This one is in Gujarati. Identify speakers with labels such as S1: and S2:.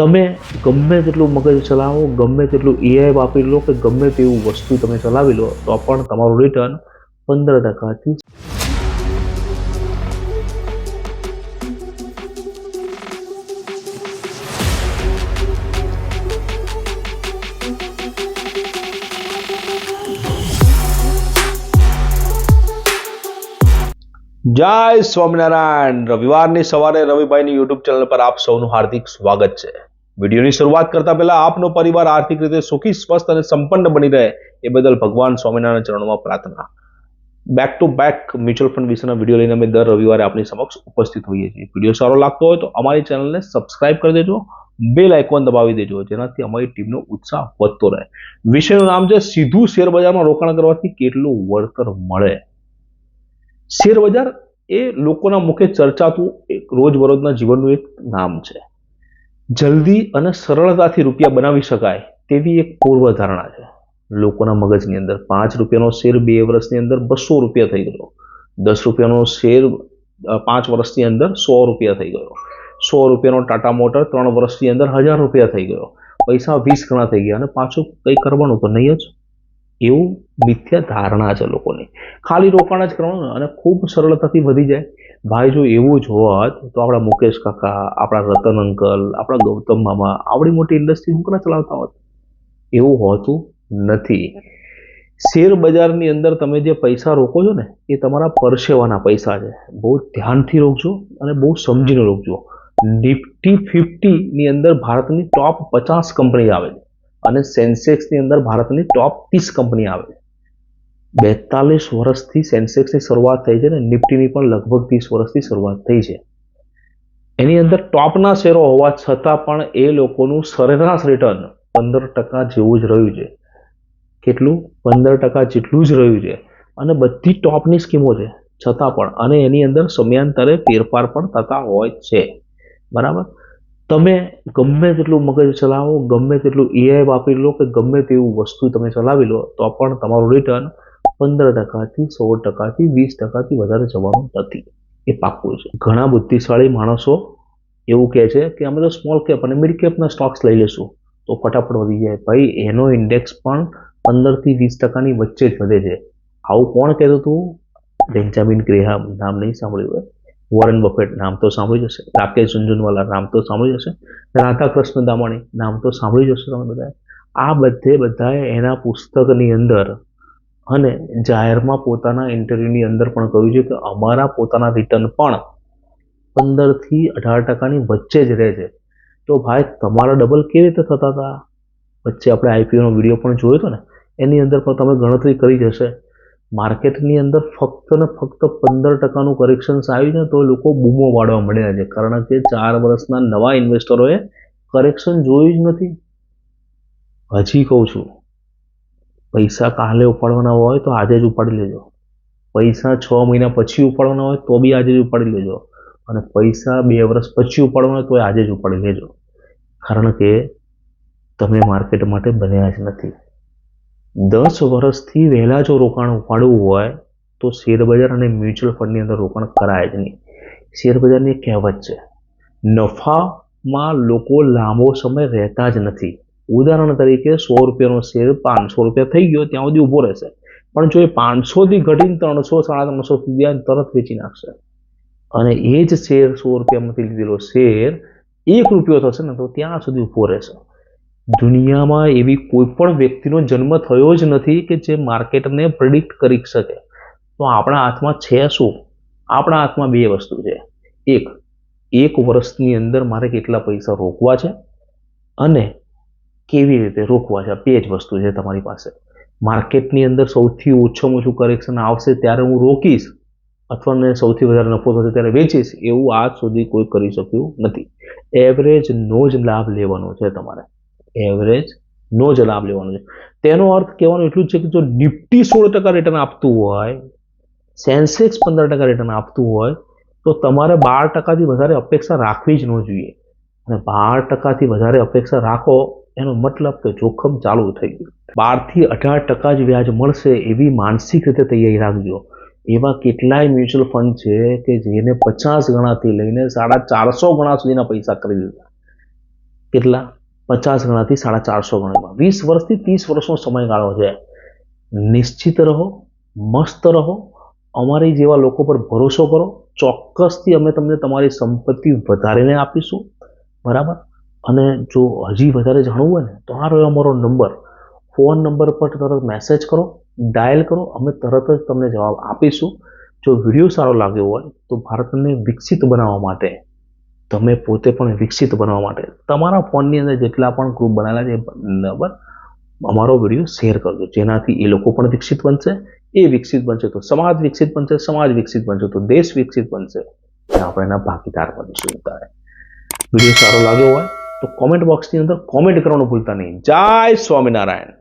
S1: તમે ગમે તેટલું મગજ ચલાવો, ગમે તેટલું એઆઈ વાપરી લો કે ગમે તેવું વસ્તુ તમે ચલાવી લો, તો પણ તમારું રિટર્ન પંદર ટકાથી જય સ્વામિનારાયણ. રવિવારની સવારે રવિભાઈની યુટ્યુબ ચેનલ પર આપ સૌનું હાર્દિક સ્વાગત છે. વિડીયોની શરૂઆત કરતા પહેલા આપનો પરિવાર આર્થિક રીતે સુખી, સ્વસ્થ અને સંપન્ન બની રહે એ બદલ ભગવાન સ્વામિનારાયણ ચરણોમાં પ્રાર્થના. Back to back mutual fund વિશેના વીડિયો લઈને અમે દર રવિવારે આપની સમક્ષ ઉપસ્થિત હોઈએ છીએ. વીડિયો સારો લાગતો હોય તો અમારી ચેનલને સબસ્ક્રાઇબ કરી દેજો બેલ આઇકોન દબાવી દેજો, જેનાથી અમારી ટીમનો ઉત્સાહ વધતો રહે. વિષયનું નામ છે સીધું શેર બજારમાં રોકાણ કરવાથી કેટલું વળતર મળે. શેરબજાર એ લોકોના મુખે ચર્ચાતું એક રોજબરોજના જીવનનું એક નામ છે. જલ્દી અને સરળતાથી રૂપિયા બનાવી શકાય તેવી એક પૂર્વધારણા છે. લોકોના મગજની અંદર પાંચ રૂપિયાનો શેર બે વર્ષની અંદર બસો રૂપિયા થઈ ગયો. દસ રૂપિયાનો શેર પાંચ વર્ષની અંદર સો રૂપિયા થઈ ગયો. સો રૂપિયાનો ટાટા મોટર ત્રણ વર્ષની અંદર હજાર રૂપિયા થઈ ગયો. પૈસા વીસ ગણા થઈ ગયા અને પાછું કંઈ કરવાનું તો નહીં જ. એવું મિથ્યા ધારણા છે લોકોની. ખાલી રોકાણ જ કરવાનું અને ખૂબ સરળતાથી વધી જાય. ભાઈ જો એવું જ હોત, તો આપણા મુકેશ કાકા, આપણા રતન અંકલ, આપણા ગૌતમ મામા, આવડી મોટી ઇન્ડસ્ટ્રી હું કોના ચલાવતા હોત? એવું હોતું નથી. શેર બજારની અંદર તમે જે પૈસા રોકો છો ને, એ તમારા પરસેવાના પૈસા છે. બહુ ધ્યાનથી રોકજો અને બહુ સમજીને રોકજો. નિફ્ટી ફિફ્ટીની અંદર ભારતની ટોપ પચાસ કંપની આવે છે. અને સેન્સેક્સની અંદર ભારતની ટોપ ત્રીસ કંપની આવે છે. બેતાલીસ વર્ષથી સેન્સેક્સની શરૂઆત થઈ છે ને નિફ્ટીની પણ લગભગ ત્રીસ વર્ષથી શરૂઆત થઈ છે. એની અંદર ટોપના શેરો હોવા છતાં પણ એ લોકોનું સરેરાશ રિટર્ન પંદર ટકા જેવું જ રહ્યું છે. કેટલું? પંદર ટકા જેટલું જ રહ્યું છે. અને બધી ટોપની સ્કીમો છે. છતાં પણ, અને એની અંદર સમયાંતરે ફેરફાર પણ થતા હોય છે. બરાબર? તમે ગમે તેટલું મગજ ચલાવો, ગમે તેટલું એઆઈ વાપરી લો કે ગમે તેવું વસ્તુ તમે ચલાવી લો, તો પણ તમારું રિટર્ન પંદર ટકાથી સો ટકાથી વીસ ટકાથી વધારે જવાનું નથી. એ પાક્કું છે. ઘણા બુદ્ધિશાળી માણસો એવું કહે છે કે અમે તો સ્મોલ કેપ અને મિડ કેપના સ્ટોક્સ લઈ લેશું તો ફટાફટ વધી જાય. ભાઈ, એનો ઇન્ડેક્સ પણ પંદરથી વીસ ટકાની વચ્ચે જ વધે છે. આવું કોણ કહેતું હતું? બેન્જામિન ગ્રેહામ નામ નહીં સાંભળ્યું હોય. વોરેન બફેટ નામ તો સાંભળ્યું જશે રાકેશ ઝુંઝુનવાલા નામ તો સાંભળ્યું જશે રાધાકૃષ્ણ દામાણી નામ તો સાંભળ્યું જશે તમે બધાએ. આ બધે બધાએ એના પુસ્તકની અંદર અને જાહેરમાં પોતાના ઇન્ટરવ્યૂની અંદર પણ કહ્યું છે કે અમારા પોતાના રિટર્ન પણ પંદરથી અઢાર ટકાની વચ્ચે જ રહે છે. તો ભાઈ, તમારા ડબલ કેવી રીતે થતા હતા વચ્ચે આપણે આઈપીઓનો વીડિયો પણ જોયો હતો ને, એની અંદર પણ તમે ગણતરી કરી જશે માર્કેટની અંદર ફક્ત ને ફક્ત પંદર ટકાનું કરેક્શન્સ આવ્યું છે તો લોકો બૂમો વાળવા મળ્યા છે. કારણ કે ચાર વર્ષના નવા ઇન્વેસ્ટરોએ કરેક્શન જોયું જ નથી. હજી કહું છું પૈસા કાલે ઉપાડવાના હોય તો આજે જ ઉપાડી લેજો. પૈસા છ મહિના પછી ઉપાડવાના હોય તો બી આજે જ ઉપાડી લેજો. અને પૈસા બે વર્ષ પછી ઉપાડવાના હોય તો આજે જ ઉપાડી લેજો. કારણ કે તમે માર્કેટ માટે બન્યા જ નથી. દસ વર્ષથી વહેલા જો રોકાણ ઉપાડવું હોય તો શેરબજાર અને મ્યુચ્યુઅલ ફંડની અંદર રોકાણ કરાય જ નહીં. શેરબજારની કહેવત છે, નફામાં લોકો લાંબો સમય રહેતા જ નથી. ઉદાહરણ તરીકે સો રૂપિયાનો શેર પાંચસો રૂપિયા થઈ ગયો, ત્યાં સુધી ઊભો રહેશે. પણ જો એ પાંચસોથી ઘટીને ત્રણસો, સાડા ત્રણસો સુધી તરત વેચી નાખશે. અને એ જ શેર સો રૂપિયામાંથી લીધેલો શેર એક રૂપિયો થશે ને તો ત્યાં સુધી ઊભો રહેશે. દુનિયામાં એવી કોઈ પણ વ્યક્તિનો જન્મ થયો જ નથી કે જે માર્કેટને પ્રિડિક્ટ કરી શકે. તો આપણા હાથમાં છે શું? આપણા હાથમાં બે વસ્તુ છે. એક એક વર્ષની અંદર મારે કેટલા પૈસા રોકવા છે? અને કેવી રીતે રોકવા છે? બે જ વસ્તુ છે તમારી પાસે. માર્કેટની અંદર સૌથી ઓછામાં ઓછું કરેક્શન આવશે ત્યારે હું રોકીશ અથવા મને સૌથી વધારે નફો થશે ત્યારે વેચીશ. એવું આજ સુધી કોઈ કરી શક્યું નથી. એવરેજ નો જ લાભ લેવાનો છે તમારે. એવરેજ નો જ લાભ લેવાનો છે. તેનો અર્થ કહેવાનું એટલું જ છે કે જો નિફ્ટી સોળ ટકા રિટર્ન આપતું હોય સેન્સેક્સ પંદર ટકા રિટર્ન આપતું હોય, તો તમારે બાર ટકાથી વધારે અપેક્ષા રાખવી જ ન જોઈએ. અને બાર ટકાથી વધારે અપેક્ષા રાખો એનો મતલબ કે જોખમ ચાલુ થઈ ગયું. બારથી અઢાર ટકા જ વ્યાજ મળશે એવી માનસિક રીતે તૈયારી રાખજો. એવા કેટલાય મ્યુચ્યુઅલ ફંડ છે કે જેને પચાસ ગણાથી લઈને સાડા ચારસો ગણા સુધીના પૈસા કરી દીધા. કેટલા? પચાસ ગણાથી સાડા ચારસો ગણામાં. વીસ વર્ષથી ત્રીસ વર્ષનો સમયગાળો છે. નિશ્ચિત રહો, મસ્ત રહો, અમારી જેવા લોકો પર ભરોસો કરો. ચોક્કસથી અમે તમને તમારી સંપત્તિ વધારીને આપીશું. બરાબર? અને જો હજી વધારે જાણવું હોય ને, તો આ રહ્યો અમારો નંબર ફોન નંબર પર તરત મેસેજ કરો ડાયલ કરો, અમે તરત જ તમને જવાબ આપીશું. જો વીડિયો સારો લાગ્યો હોય, તો ભારતને વિકસિત બનાવવા માટે, તમે પોતે પણ વિકસિત બનવા માટે, તમારા ફોનની અંદર જેટલા પણ ગ્રુપ બનાવેલા છે નંબર અમારો વીડિયો શેર કરજો. જેનાથી એ લોકો પણ વિકસિત બનશે, એ વિકસિત બનશે તો સમાજ વિકસિત બનશે, સમાજ વિકસિત બનશે તો દેશ વિકસિત બનશે. આપણે એના ભાગીદાર બનીશું વીડિયો સારો લાગ્યો હોય તો કોમેન્ટ બોક્સની અંદર કોમેન્ટ કરવાનું ભૂલતા નહીં. જય સ્વામિનારાયણ.